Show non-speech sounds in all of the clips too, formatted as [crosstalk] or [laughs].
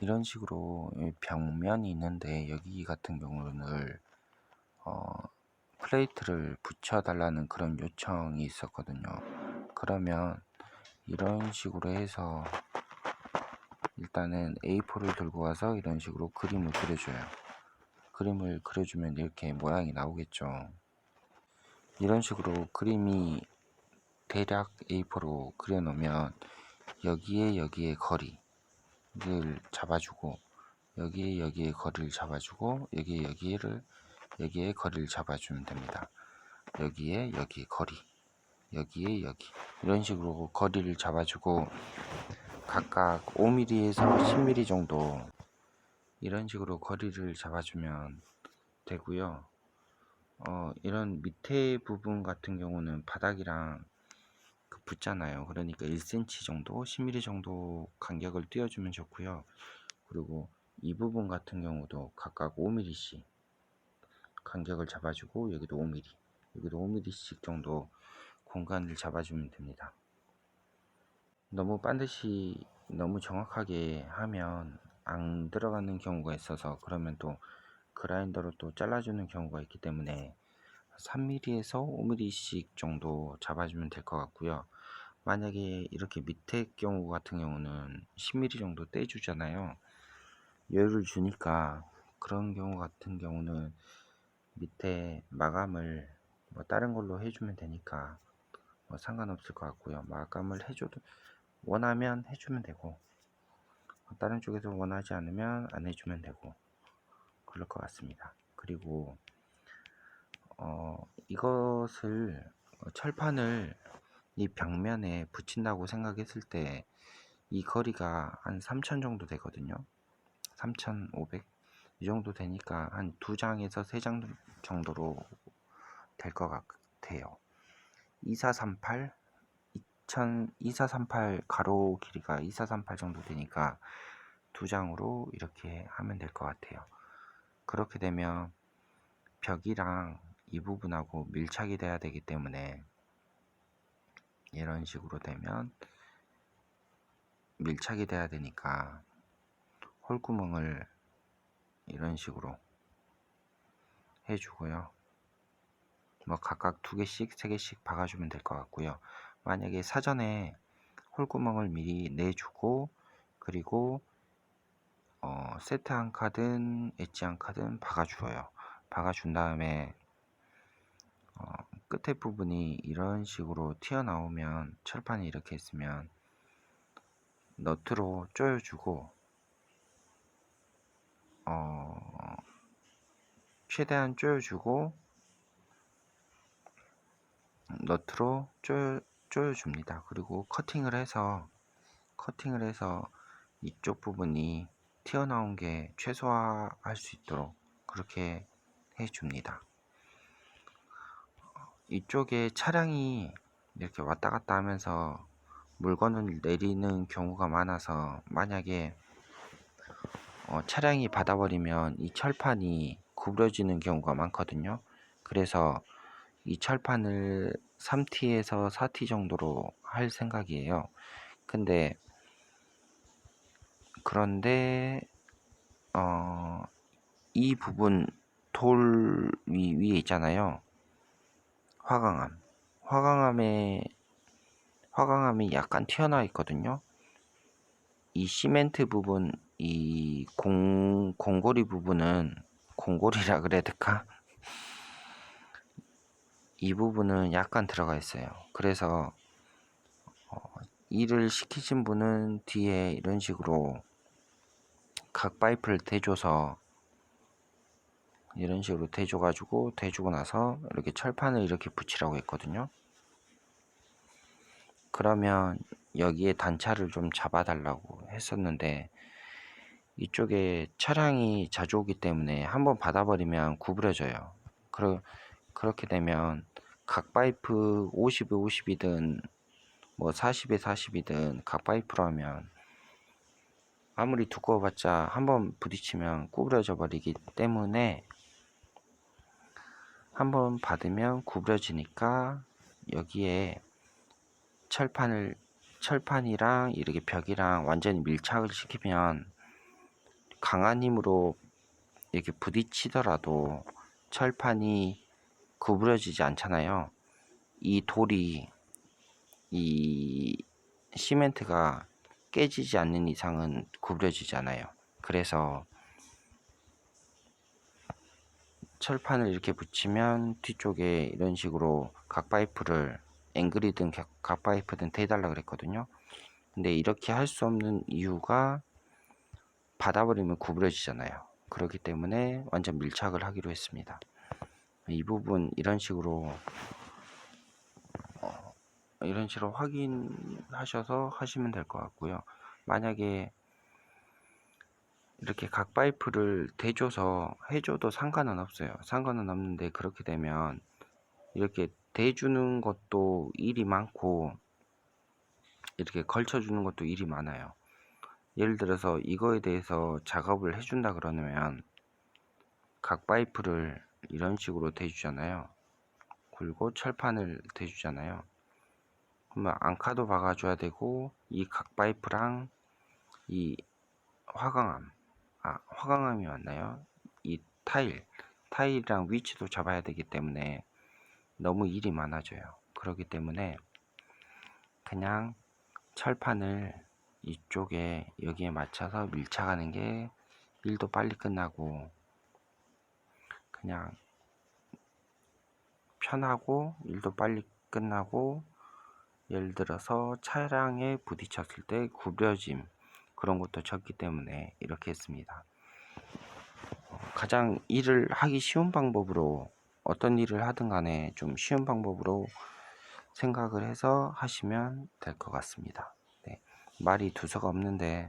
이런 식으로 이 벽면이 있는데 여기 같은 경우는 어, 플레이트를 붙여달라는 그런 요청이 있었거든요. 그러면 이런 식으로 해서 일단은 A4를 들고 와서 이런 식으로 그림을 그려줘요. 그림을 그려주면 이렇게 모양이 나오겠죠. 이런 식으로 그림이 대략 A4로 그려놓으면 여기에 여기에 거리 를 잡아주고 여기에 여기에 거리를 잡아주고 여기에 여기를 여기에 거리를 잡아주면 됩니다. 여기에 여기 거리 여기에 여기 이런 식으로 거리를 잡아주고 각각 5mm에서 10mm 정도 이런 식으로 거리를 잡아주면 되고요. 어, 이런 밑에 부분 같은 경우는 바닥이랑 그 붙잖아요. 그러니까 1cm 정도, 10mm 정도 간격을 띄워주면 좋고요. 그리고 이 부분 같은 경우도 각각 5mm씩 간격을 잡아주고 여기도 5mm, 여기도 5mm씩 정도 공간을 잡아주면 됩니다. 너무 반드시 너무 정확하게 하면 안 들어가는 경우가 있어서 그러면 또 그라인더로 또 잘라주는 경우가 있기 때문에 3mm에서 5mm씩 정도 잡아주면 될 것 같고요. 만약에 이렇게 밑에 경우 같은 경우는 10mm 정도 떼주잖아요. 여유를 주니까 그런 경우 같은 경우는 밑에 마감을 뭐 다른 걸로 해주면 되니까 뭐 상관없을 것 같고요. 마감을 해줘도 원하면 해주면 되고 다른 쪽에서 원하지 않으면 안 해주면 되고 그럴 것 같습니다. 그리고 어, 이것을 어, 철판을 이 벽면에 붙인다고 생각했을 때 이 거리가 한3000 정도 되거든요. 3500 이 정도 되니까 한 두 장에서 세 장 정도로 될 것 같아요. 2438 2000 2438 가로 길이가 2438 정도 되니까 두 장으로 이렇게 하면 될 것 같아요. 그렇게 되면 벽이랑 이 부분하고 밀착이 돼야 되기 때문에 이런 식으로 되면 밀착이 돼야 되니까 홀구멍을 이런 식으로 해주고요. 뭐 각각 두 개씩, 세 개씩 박아주면 될 것 같고요. 만약에 사전에 홀구멍을 미리 내주고 그리고 어, 세트 한 카든 엣지 한 카든 박아주어요. 박아준 다음에 어, 끝에 부분이 이런 식으로 튀어나오면 철판이 이렇게 있으면 너트로 조여주고 어, 최대한 조여주고 너트로 조여, 조여줍니다. 그리고 커팅을 해서 커팅을 해서 이쪽 부분이 튀어나온 게 최소화할 수 있도록 그렇게 해줍니다. 이쪽에 차량이 이렇게 왔다 갔다 하면서 물건을 내리는 경우가 많아서 만약에 어, 차량이 받아버리면 이 철판이 구부러지는 경우가 많거든요. 그래서 이 철판을 3T에서 4T 정도로 할 생각이에요. 근데 그런데 어, 이 부분 돌 위, 위에 있잖아요. 화강암. 화강암에 화강암이 약간 튀어나와 있거든요. 이 시멘트 부분, 이 공, 공고리 부분은 공고리라 그래야 될까? 이 부분은 약간 들어가 있어요. 그래서 어, 일을 시키신 분은 뒤에 이런 식으로 각 파이프를 대줘서 이런 식으로 대줘가지고 대주고 나서 이렇게 철판을 이렇게 붙이라고 했거든요. 그러면 여기에 단차를 좀 잡아달라고 했었는데 이쪽에 차량이 자주 오기 때문에 한번 받아버리면 구부러져요. 그러, 그렇게 되면 각 파이프 50에 50이든 뭐 40에 40이든 각 파이프로 하면 아무리 두꺼워봤자 한번 부딪히면 구부러져 버리기 때문에 한번 받으면 구부러지니까 여기에 철판을 철판이랑 이렇게 벽이랑 완전히 밀착을 시키면 강한 힘으로 이렇게 부딪히더라도 철판이 구부러지지 않잖아요. 이 돌이 이 시멘트가 깨지지 않는 이상은 구부러지잖아요. 그래서 철판을 이렇게 붙이면 뒤쪽에 이런 식으로 각 파이프를 앵글이든 각- 각 파이프든 대달라 그랬거든요. 근데 이렇게 할 수 없는 이유가 받아버리면 구부러지잖아요. 그렇기 때문에 완전 밀착을 하기로 했습니다. 이 부분 이런 식으로 어, 이런 식으로 확인하셔서 하시면 될 것 같고요. 만약에 이렇게 각 파이프를 대줘서 해줘도 상관은 없어요. 상관은 없는데 그렇게 되면 이렇게 대주는 것도 일이 많고 이렇게 걸쳐주는 것도 일이 많아요. 예를 들어서 이거에 대해서 작업을 해준다 그러면 각 파이프를 이런 식으로 대주잖아요. 그리고 철판을 대주잖아요. 그러면 앙카도 박아줘야 되고 이 각 파이프랑 이 화강암 아 화강암이 맞나요? 이 타일 타일이랑 위치도 잡아야 되기 때문에 너무 일이 많아져요. 그렇기 때문에 그냥 철판을 이쪽에 여기에 맞춰서 밀착하는 게 일도 빨리 끝나고 그냥 편하고 일도 빨리 끝나고 예를 들어서 차량에 부딪혔을 때 구부러짐 그런 것도 적기 때문에 이렇게 했습니다. 어, 가장 일을 하기 쉬운 방법으로 어떤 일을 하든 간에 좀 쉬운 방법으로 생각을 해서 하시면 될 것 같습니다. 네, 말이 두서가 없는데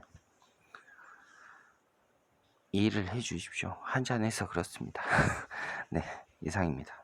이해를 해 주십시오. 한잔해서 그렇습니다. [laughs] 네, 이상입니다.